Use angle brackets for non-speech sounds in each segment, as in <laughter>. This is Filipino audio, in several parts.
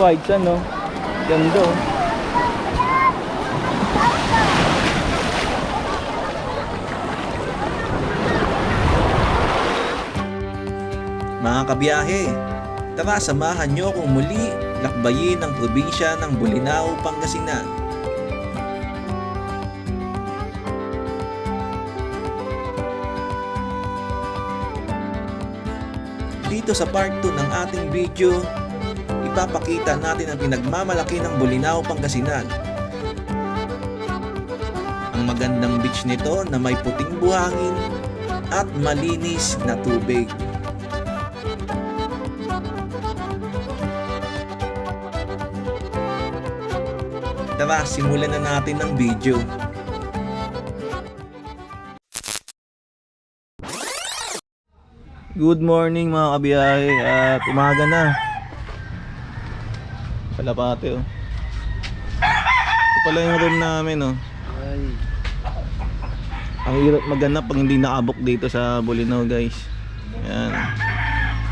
white sun, no? Ganda, oh. Mga kabiyahe, tara samahan nyo akong muli lakbayin ang probinsya ng Bolinao, Pangasinan. Dito sa part 2 ng ating video, ipapakita natin ang pinagmamalaki ng Bolinao, Pangasinan. Ang magandang beach nito na may puting buhangin at malinis na tubig. Tara, simulan na natin ang video. Good morning mga kabiyahe at umaga na. Kalapate oh. Ito pala yung room namin oh. Ang hirap maghanap pag hindi nakabok dito sa Bolinao guys. Yan.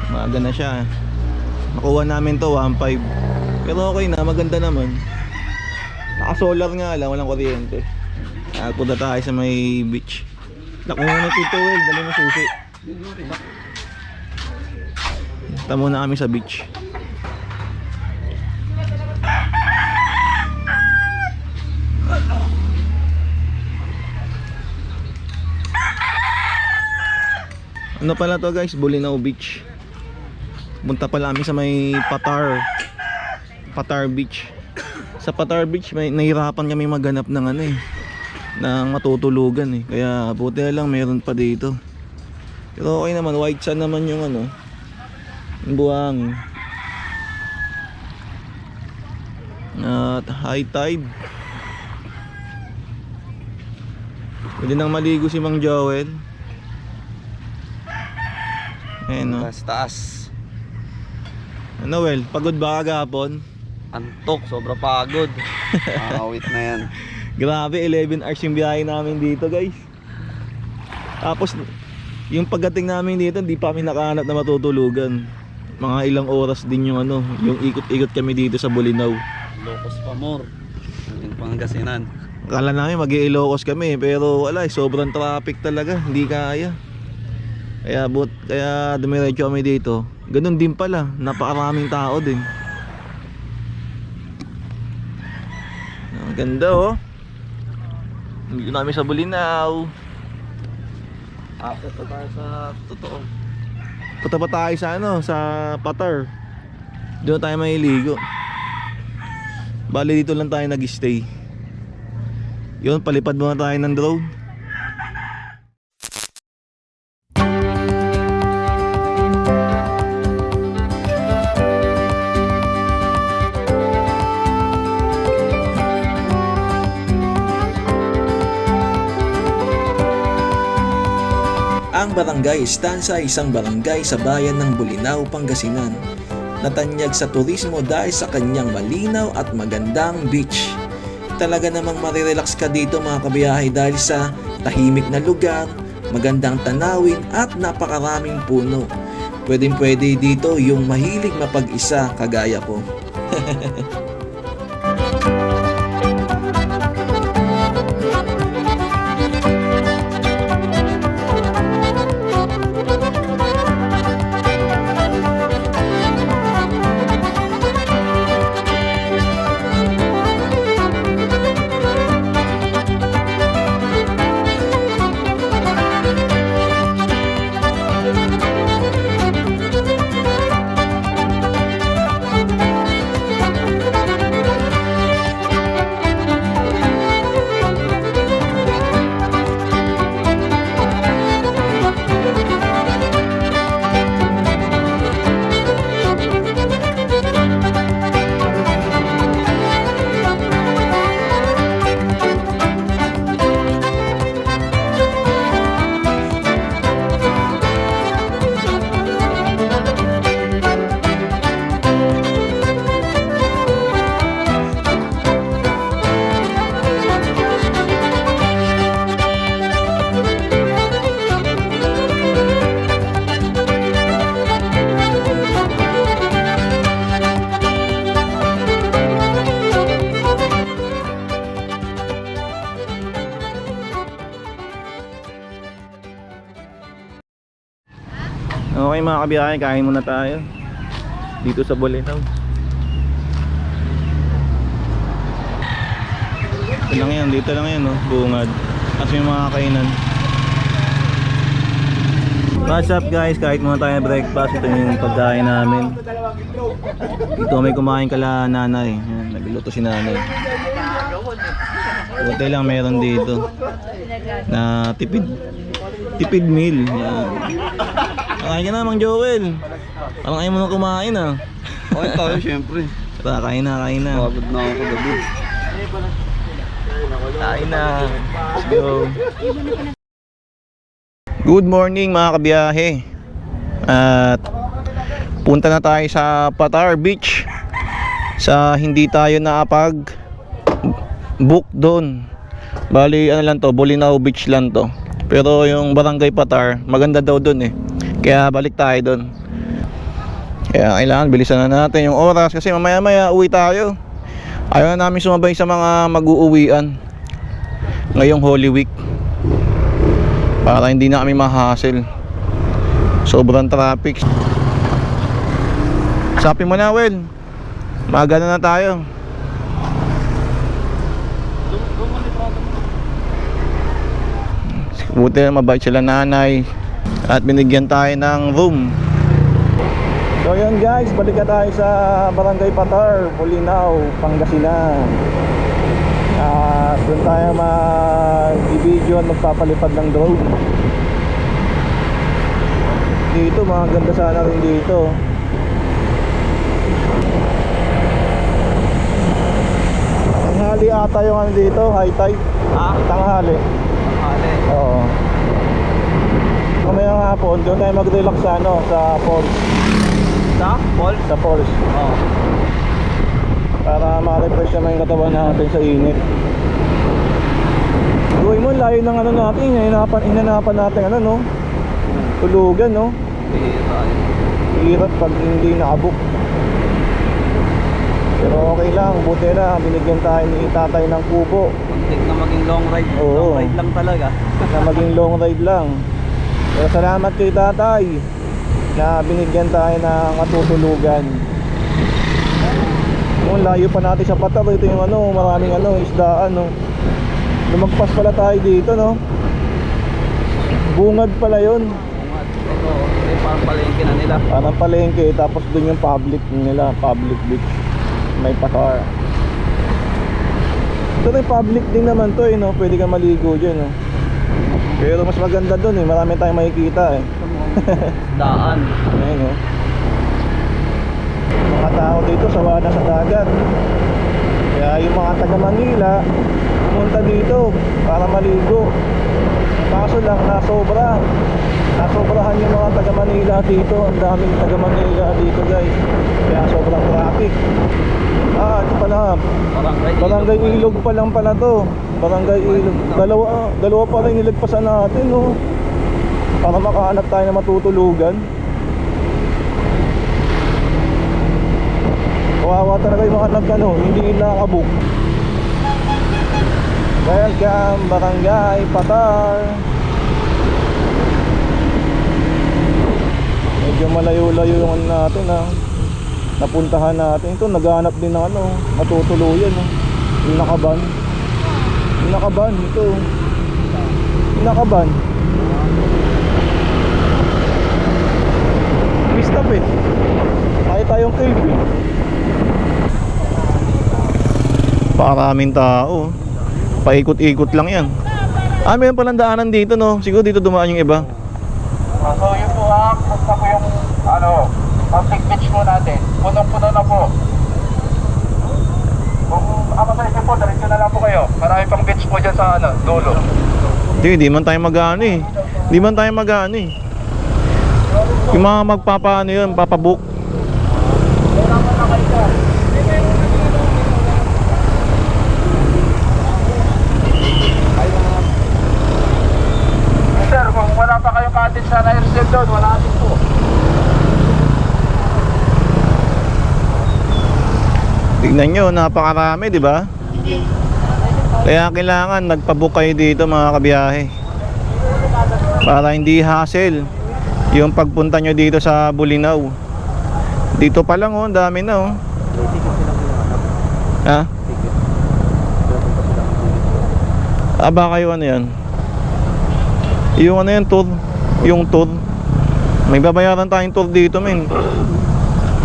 Umaga na siya. Nakuha namin to 1.5. Pero okay na, maganda naman. Naka-solar nga lang, walang kuryente. At punta tayo sa may beach. Nakuha na tito well, dali mo susi. Punta muna kami sa beach. Ano pala to guys? Bolinao Beach. Punta pala kami sa may Patar. Patar Beach. Sa Patar Beach may nahirapan kami maghanap ng ano eh ng matutulugan eh. Kaya buti na lang meron pa dito. Pero okay naman, white sun naman yung ano, yung buhang. At high tide. Pwede nang maligo si Mang Joel. Ayan no. Taas taas. Ano well, pagod ba kagapon? Antok, sobra pagod. <laughs> Nakakawit na yan. Grabe, 11 hours yung biyahe namin dito guys. Tapos, yung pagdating namin dito, hindi pa kami nakahanap na matutulugan. Mga ilang oras din yung ano, yung ikot-ikot kami dito sa Bolinao. Locos pa more. Yung Pangasinan. Akala namin mag Ilocos kami, pero wala, eh, sobrang traffic talaga, hindi kaya. Kaya but kaya dumiretso kami dito. Ganun din pala, napakaraming tao din. Ang ganda oh. Dito namin sa Bolinao. After pa tayo sa totoo. Punta pa tayo sa ano, sa Patar. Doon tayo mailigo. Bali dito lang tayo nag-stay. Yun, palipad muna tayo ng drone. Barangay Estancia ay isang barangay sa bayan ng Bolinao, Pangasinan. Natanyag sa turismo dahil sa kanyang malinaw at magandang beach. Talaga namang marirelax ka dito mga kabiyahe dahil sa tahimik na lugar, magandang tanawin at napakaraming puno. Pwedeng pwede dito yung mahilig mapag-isa kagaya ko. <laughs> mga kabiyahe, kain muna tayo. Dito sa Bolinaw. Dito lang yan, dito lang yan, no? bungad. At may mga kainan. What's up guys, kahit muna tayo breakfast, ito yung pagkain namin. Dito may kumain kala nanay. Yan, nagluto si nanay. Buti lang meron dito na tipid tipid meal. Yan. Kain ka na, Mang Joel. Parang ayaw mo na kumain ah. Okay tayo, syempre. Tara, kain na, kain na. Pagod na ako kagabi. Kain na. Let's go. Good morning mga kabiyahe. At punta na tayo sa Patar Beach. Sa hindi tayo nakapag book doon. Bali ano lang to, Bolinao Beach lang to. Pero yung Barangay Patar, maganda daw doon eh. Kaya balik tayo doon. Kaya kailangan bilisan na natin yung oras kasi mamaya maya uwi tayo. Ayaw na namin sumabay sa mga mag-uuwian ngayong Holy Week para hindi na kami ma-hassle sobrang traffic sabi mo na Wel maaga na na tayo buti na mabait sila nanay at binigyan tayo ng room So yun guys, balik na tayo sa Barangay Patar, Bulinaw, Pangasinan. At doon tayo mag-video at magpapalipad ng drone. Dito, mga ganda sana rin dito. Tanghali ata yung ano dito, high tide. Ha? Tanghali. Oo. Kamayang hapon, doon tayo mag-relax sa ano, sa falls. Sa? Paul? Sa falls. Oo. para ma-refresh naman yung katawan natin sa init. Gawin mo, layo ng ano natin, hinanapan, hinanapan natin ano no, tulugan no, hirap pag hindi nakabook. Pero okay lang, buti na, binigyan tayo ni tatay ng kubo Muntik na maging long ride. Oo. Long ride lang talaga. na maging long ride lang. Pero salamat kay tatay na binigyan tayo ng matutulugan. Yung layo pa natin sa Patar, ito yung ano, maraming ano, isdaan no. Lumagpas pala tayo dito no. Bungad pala yun. Ito, yung parang palengke na nila. Parang palengke, tapos dun yung public nila, public beach. May Patar. Ito rin public din naman to eh, no? Pwede ka maligo dyan, no? Pero mas maganda dun eh, marami tayong makikita eh. <laughs> Daan. Ayun oh. Mga tao dito sawa na sa dagat. Kaya yung mga taga Manila pumunta dito para maligo. Kaso lang nasobra. Nasobrahan yung mga taga Manila dito. Ang daming taga Manila dito guys. Kaya sobrang traffic. Ah, ito pala. Barangay. Barangay Ilog pa lang pala to. Barangay Ilog. Dalawa, dalawa pa rin nilagpasan natin, no? Para makahanap tayo ng matutulugan. Kawawa talaga yung mga nagkano, hindi nakabook. Welcome, Barangay Patar. Medyo malayo-layo yung ano natin, ha napuntahan natin. Ito naghahanap din ng ano matutuluyan no? yung nakaban. Yung nakaban ito. Yung nakaban. Mistap eh. Tayo tayong eh Paraming tao. Paikot-ikot lang yan. Ah meron palang daanan dito no? Siguro dito dumaan yung iba. Ah, yun po yung ano, public beach po natin. Punong-puno na po. Kung ako sa inyo po, diretso na lang po kayo. Marami pang beach po dyan sa ano, dulo. Hindi, di man tayo mag-ano eh. Di man tayo mag-ano eh. Yung mga magpapaano yun, papabook. Sir, kung wala pa kayong cottage sa Aircel doon, wala din po. Tignan nyo, napakarami, di ba? Kaya kailangan nagpabook dito mga kabiyahe. Para hindi hassle. Yung pagpunta nyo dito sa Bulinaw. Dito pa lang oh, dami na oh. Ha? Ah, baka kayo ano yan? Yung ano yan, tour. Yung tour. May babayaran tayong tour dito, men.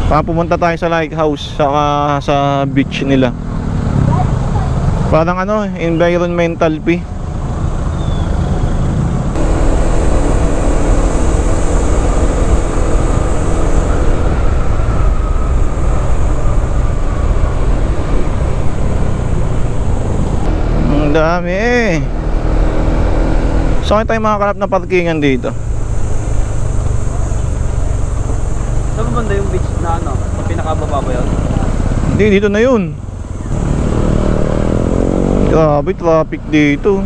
Para pumunta tayo sa lighthouse, saka sa beach nila. Parang ano, environmental fee. Dami eh. Saan tayo makakalap na parkingan dito? Ba banda yung beach na ano? Sa pinakababa ba yun? Hindi, dito na yun. Grabe, traffic dito.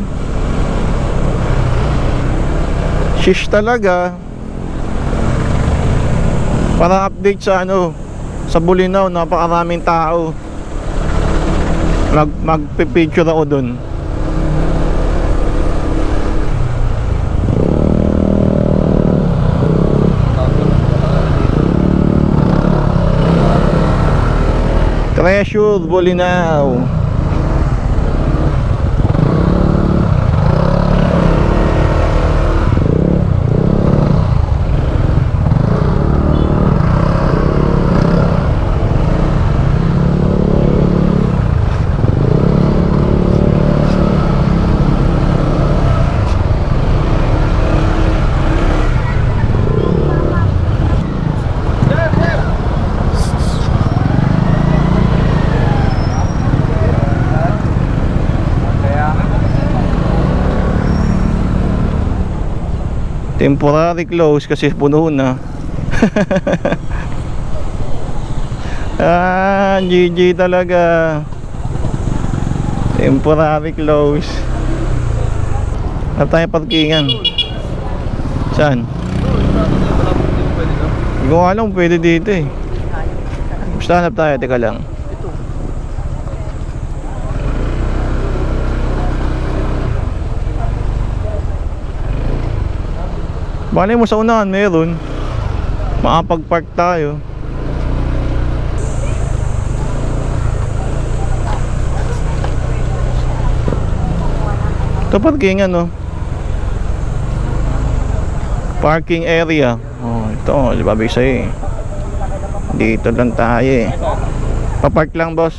Shish talaga. Para update sa ano, sa Bulinaw, napakaraming tao. Mag magpipicture ako dun. Treasure Bulinaw. Temporary close kasi puno na. <laughs> ah, GG talaga. Temporary close. Hanap tayo parkingan. Saan? Hindi ko alam pwede dito eh. Basta hanap tayo, teka lang. Bale mo sa unahan meron. Makapag-park tayo. Ito parking ano. Parking area. Oh, ito, di ba sa'yo eh. Dito lang tayo eh. Papark lang boss.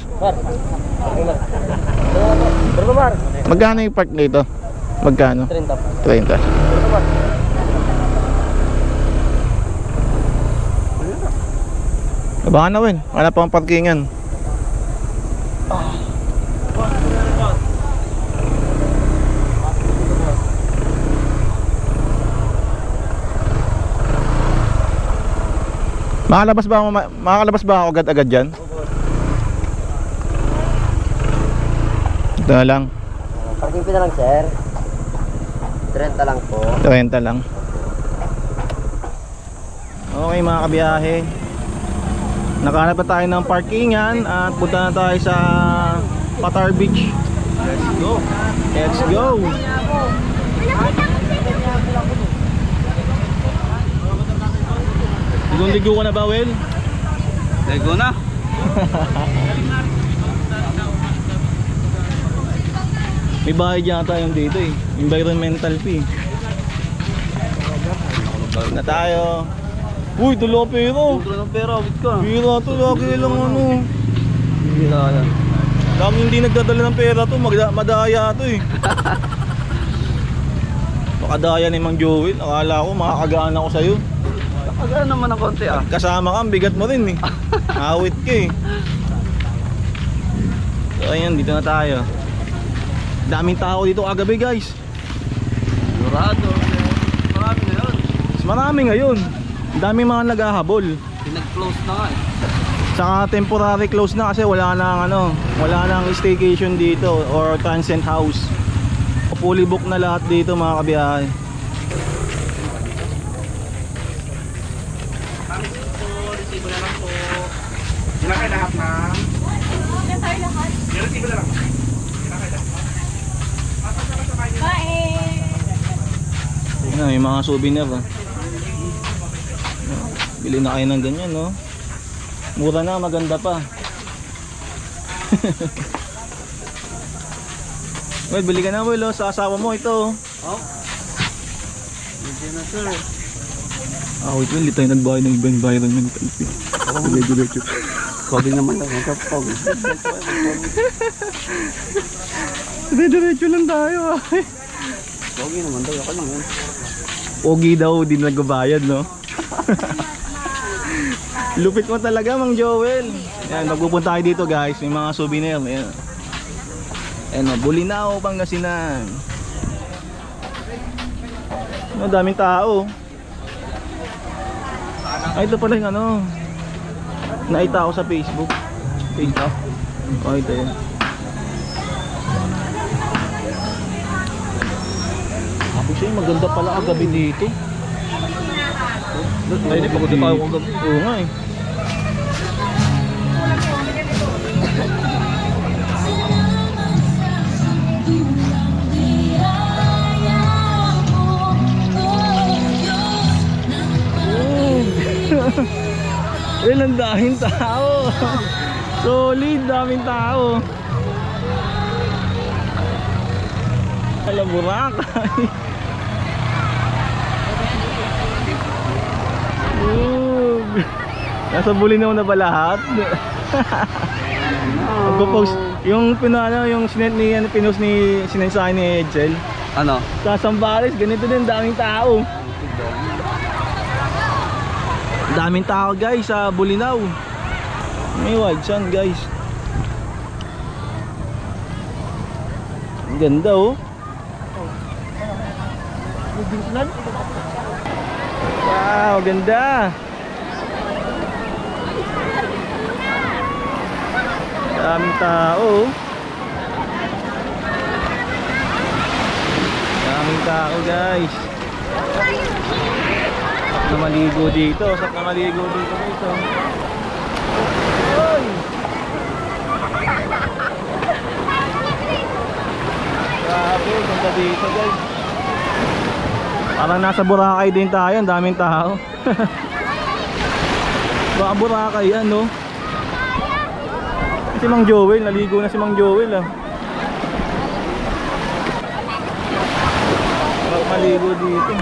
Magkano yung park dito? Magkano? 30 30. Baka na win. Wala pang parkingan. Makalabas ba ako, ma- makalabas ba ako agad-agad dyan? Ito na lang. Parking fee na lang, sir. 30 lang po. 30 lang. Okay mga kabiyahe. Nakahanap na tayo ng parkingan at punta na tayo sa Patar Beach. Let's go. Let's go. Ligo-ligo ka na ba, Will? Lego na. <laughs> May bahay yata yung dito eh. Environmental fee. Na tayo. Uy, dalawa pero. Puro ng pera, wait ka. Bira to, lagi lang ano. Hindi na. Dami hindi nagdadala ng pera to, magda- madaya to eh. <laughs> Makadaya ni Mang Joel, akala ko makakagaan ako sa'yo. Nakagana naman ng konti ah. Kasama ka, bigat mo rin eh. <laughs> Awit ka eh. So ayan, dito na tayo. Daming tao dito kagabi guys. Sigurado. Marami na yun. Mas marami ngayon. Daming mga naghahabol. Pinag-close na nga eh. Saka temporary close na kasi wala nang ano, wala nang staycation dito or transient house. Fully book na lahat dito mga kabiyahe. Tingnan, may mga souvenir ah. Bili na kayo ng ganyan, no? Mura na, maganda pa. <laughs> well, bili ka na, Will, oh, sa asawa mo ito. Oh. Hindi na sir. Ah, wait, Will, di tayo nagbahay ng environment. Diretso. <laughs> Pogi naman lang. Pogi. Diretso lang tayo, ah. Pogi naman daw. Ako lang yun. Pogi daw, di nagbabayad, no? <laughs> Lupit mo talaga, Mang Joel. Yan, magpupunta tayo dito, guys. May mga souvenir. Ayan. Ayan, Bulinaw, Pangasinan. Ano, daming tao. Ay, ito pala yung ano. Naita ako sa Facebook. Page up. Oh, ito yun. Ako siya, maganda pala kagabi dito. Ay, di pagod tayo kagabi. Oo nga eh. Ang daming tao. <laughs> Solid, daming tao. Alam Boracay. <laughs> Nasa Bulinaw na ba lahat? <laughs> Magpo-post yung pinano yung sinet ni ano pinost ni sinensahe ni Edsel. Ano? Sa Sambales, ganito din daming tao. Daming tao guys sa Bulinaw. May wide sun guys. Ang ganda oh. Wow, ganda. Daming tao. Daming tao guys. Na maligo dito. Sarap na maligo dito dito. Oy! Grabe, ganda dito guys. Parang nasa Boracay din tayo, ang daming tao. <laughs> Baka Boracay yan, no? Si Mang Joel, naligo na si Mang Joel, ah. Sarap maligo dito.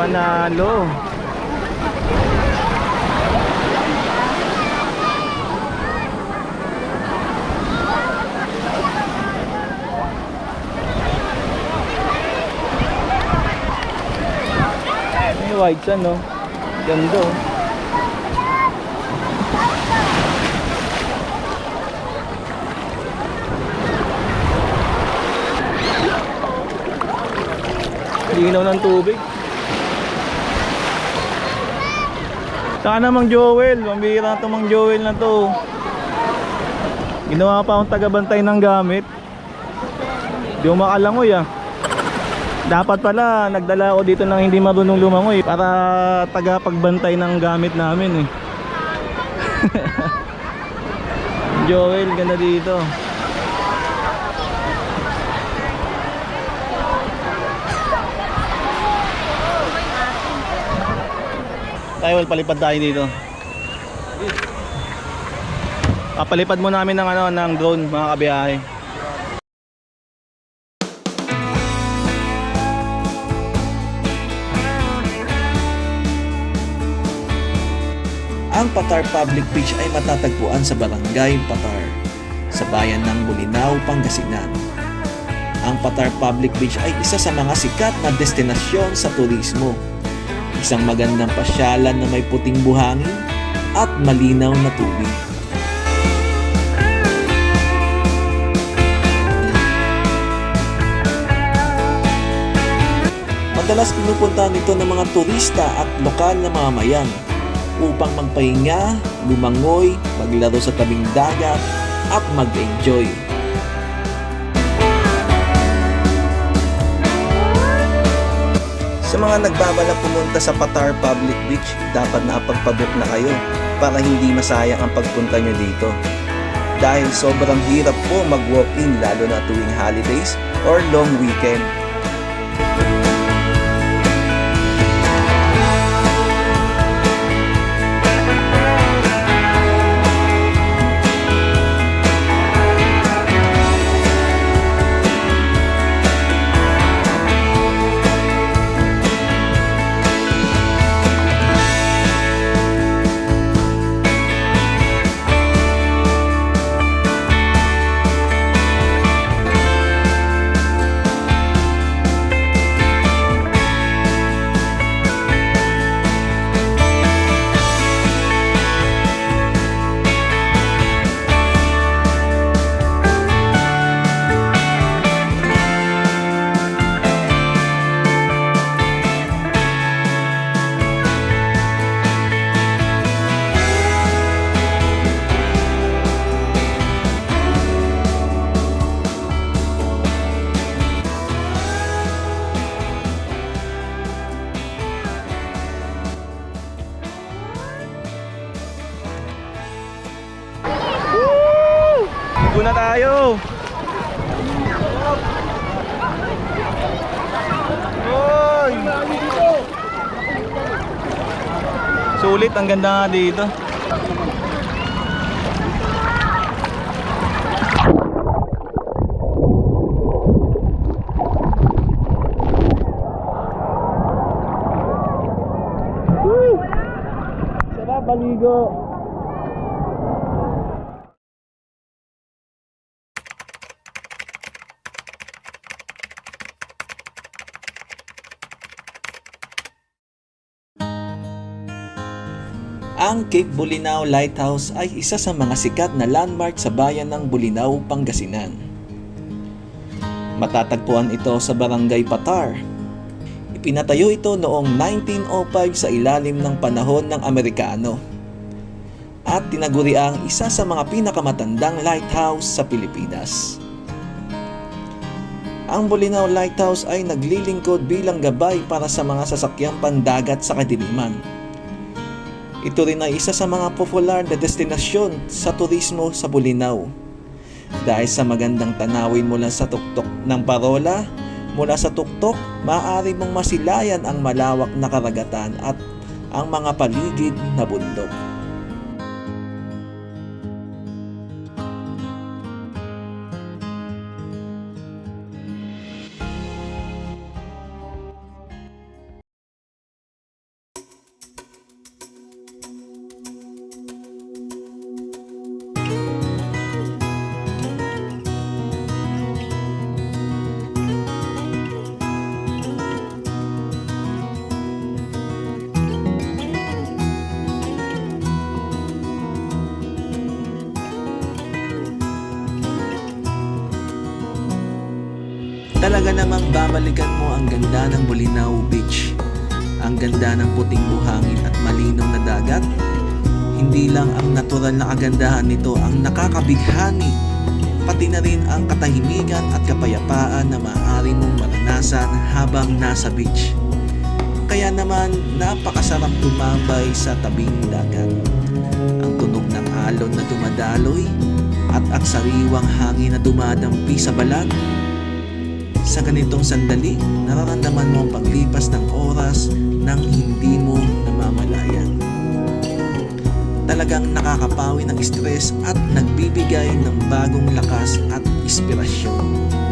Panalo. May white sun, no? Ganda, oh. Linaw ng tubig. Sana Mang Joel, mambira to Mang Joel na to. Ginawa pa akong tagabantay ng gamit. Di ako makalangoy ah. Dapat pala nagdala ako dito ng hindi marunong lumangoy para tagapagbantay ng gamit namin eh. <laughs> Joel, ganda dito. Tayo, palipad tayo dito. Papalipad mo namin ng ano ng drone mga kabiyahe. Ang Patar Public Beach ay matatagpuan sa Barangay Patar, sa bayan ng Bulinaw, Pangasinan. Ang Patar Public Beach ay isa sa mga sikat na destinasyon sa turismo. Isang magandang pasyalan na may puting buhangin at malinaw na tubig. Madalas pinupunta nito ng mga turista at lokal na mamamayan upang magpahinga, lumangoy, maglaro sa tabing dagat at mag-enjoy. Sa mga nagbabalak pumunta sa Patar Public Beach, dapat nakapagpabook na kayo para hindi masayang ang pagpunta nyo dito. Dahil sobrang hirap po mag-walk-in lalo na tuwing holidays or long weekend. Ang ganda nga dito. Sarap baligo. Ang Cape Bulinaw Lighthouse ay isa sa mga sikat na landmark sa bayan ng Bulinaw, Pangasinan. Matatagpuan ito sa Barangay Patar. Ipinatayo ito noong 1905 sa ilalim ng panahon ng Amerikano at tinaguri ang isa sa mga pinakamatandang lighthouse sa Pilipinas. Ang Bulinaw Lighthouse ay naglilingkod bilang gabay para sa mga sasakyang pandagat sa kadiliman. Ito rin ay isa sa mga popular na destinasyon sa turismo sa Bulinaw. Dahil sa magandang tanawin mula sa tuktok ng parola, mula sa tuktok, maaari mong masilayan ang malawak na karagatan at ang mga paligid na bundok. Buhangin at malinaw na dagat. Hindi lang ang natural na kagandahan nito ang nakakabighani, pati na rin ang katahimikan at kapayapaan na maaari mong maranasan habang nasa beach. Kaya naman napakasarap tumambay sa tabing dagat. Ang tunog ng alon na dumadaloy at ang sariwang hangin na dumadampi sa balat sa ganitong sandali, nararamdaman mo ang paglipas ng oras nang hindi mo namamalayan. Talagang nakakapawi ng stress at nagbibigay ng bagong lakas at inspirasyon.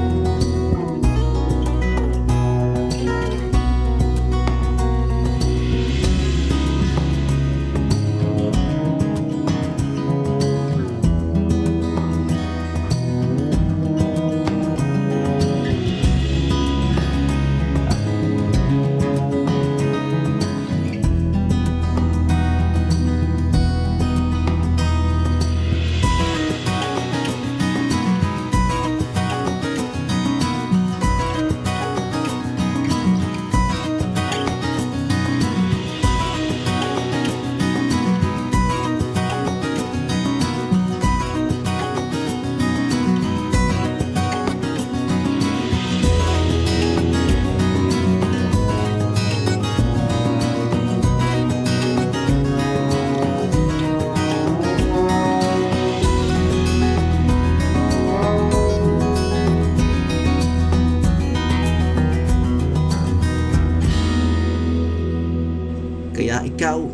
Ikaw,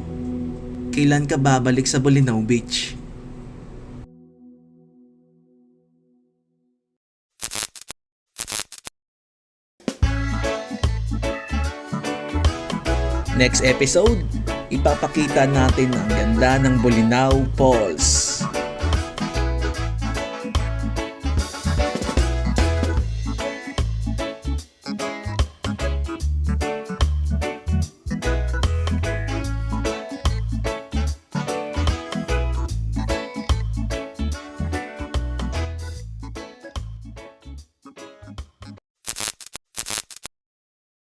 kailan ka babalik sa Bulinaw Beach? Next episode, ipapakita natin ang ganda ng Bulinaw Falls.